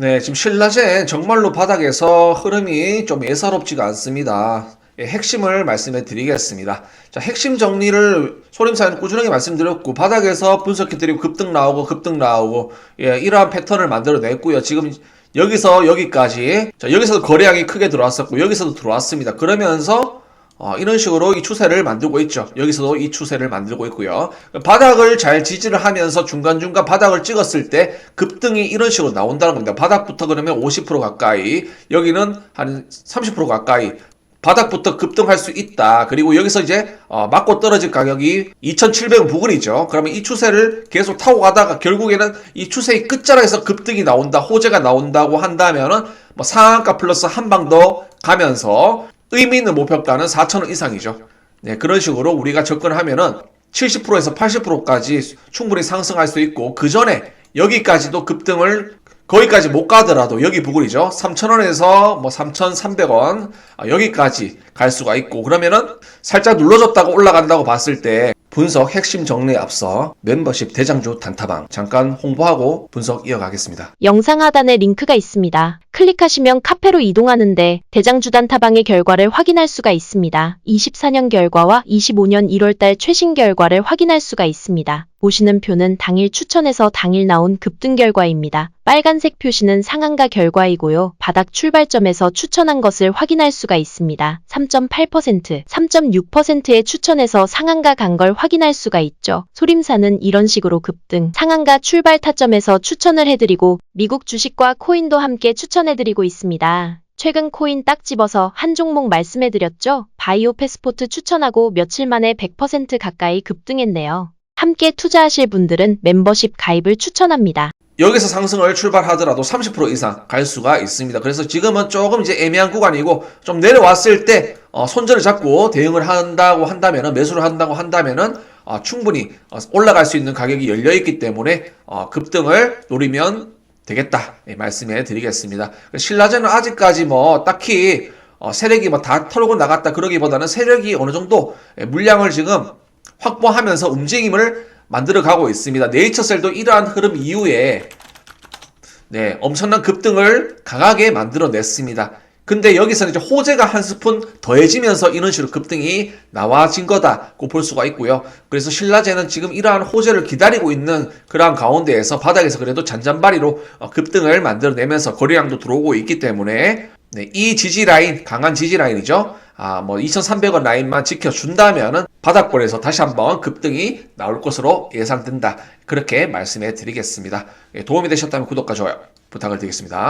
네, 지금 신라젠 정말로 바닥에서 흐름이 좀 예사롭지가 않습니다. 예, 핵심을 말씀해 드리겠습니다. 자, 핵심 정리를 소림사는 꾸준하게 말씀드렸고, 바닥에서 분석해 드리고 급등 나오고 급등 나오고, 예, 이러한 패턴을 만들어냈고요. 지금 여기서 여기까지, 자, 여기서도 거래량이 크게 들어왔었고, 여기서도 들어왔습니다. 그러면서 어, 이런 식으로 이 추세를 만들고 있죠. 여기서도 이 추세를 만들고 있고요. 바닥을 잘 지지를 하면서 중간중간 바닥을 찍었을 때 급등이 이런 식으로 나온다는 겁니다. 바닥부터 그러면 50% 가까이, 여기는 한 30% 가까이 바닥부터 급등할 수 있다. 그리고 여기서 이제 어, 맞고 떨어질 가격이 2,700원 부근이죠. 그러면 이 추세를 계속 타고 가다가 결국에는 이 추세의 끝자락에서 급등이 나온다, 호재가 나온다고 한다면은 뭐 상한가 플러스 한 방 더 가면서 의미 있는 목표가는 4,000원 이상이죠. 네, 그런 식으로 우리가 접근하면은 70%에서 80%까지 충분히 상승할 수 있고 그 전에 여기까지도 급등을 거기까지 못 가더라도 여기 부근이죠. 3,000원에서 뭐 3,300원 아, 여기까지 갈 수가 있고 그러면은 살짝 눌러줬다가 올라간다고 봤을 때 분석 핵심 정리에 앞서 멤버십 대장주 단타방 잠깐 홍보하고 분석 이어가겠습니다. 영상 하단에 링크가 있습니다. 클릭하시면 카페로 이동하는데 대장주단 타방의 결과를 확인할 수가 있습니다. 24년 결과와 25년 1월달 최신 결과를 확인할 수가 있습니다. 보시는 표는 당일 추천해서 당일 나온 급등 결과입니다. 빨간색 표시는 상한가 결과이고요. 바닥 출발점에서 추천한 것을 확인할 수가 있습니다. 3.8%, 3.6%의 추천해서 상한가 간 걸 확인할 수가 있죠. 소림사는 이런 식으로 급등, 상한가 출발 타점에서 추천을 해드리고 미국 주식과 코인도 함께 추천해 드리고 있습니다. 최근 코인 딱 집어서 한 종목 말씀해드렸죠? 바이오 패스포트 추천하고 며칠 만에 100% 가까이 급등했네요. 함께 투자하실 분들은 멤버십 가입을 추천합니다. 여기서 상승을 출발하더라도 30% 이상 갈 수가 있습니다. 그래서 지금은 조금 이제 애매한 구간이고 좀 내려왔을 때 어, 손절을 잡고 대응을 한다고 한다면은 매수를 한다고 한다면은 어, 충분히 어, 올라갈 수 있는 가격이 열려 있기 때문에 어, 급등을 노리면 되겠다 예, 말씀해 드리겠습니다. 신라제는 아직까지 뭐 딱히 어, 세력이 뭐 다 털고 나갔다 그러기보다는 세력이 어느 정도 예, 물량을 지금 확보하면서 움직임을 만들어 가고 있습니다. 네이처셀도 이러한 흐름 이후에 네, 엄청난 급등을 강하게 만들어냈습니다. 근데 여기서는 이제 호재가 한 스푼 더해지면서 이런 식으로 급등이 나와진 거다고 볼 수가 있고요. 그래서 신라제는 지금 이러한 호재를 기다리고 있는 그러한 가운데에서 바닥에서 그래도 잔잔바리로 어, 급등을 만들어내면서 거래량도 들어오고 있기 때문에 네, 이 지지 라인, 강한 지지 라인이죠. 아, 뭐 2,300원 라인만 지켜준다면은 바닥권에서 다시 한번 급등이 나올 것으로 예상된다. 그렇게 말씀해 드리겠습니다. 예, 도움이 되셨다면 구독과 좋아요 부탁을 드리겠습니다.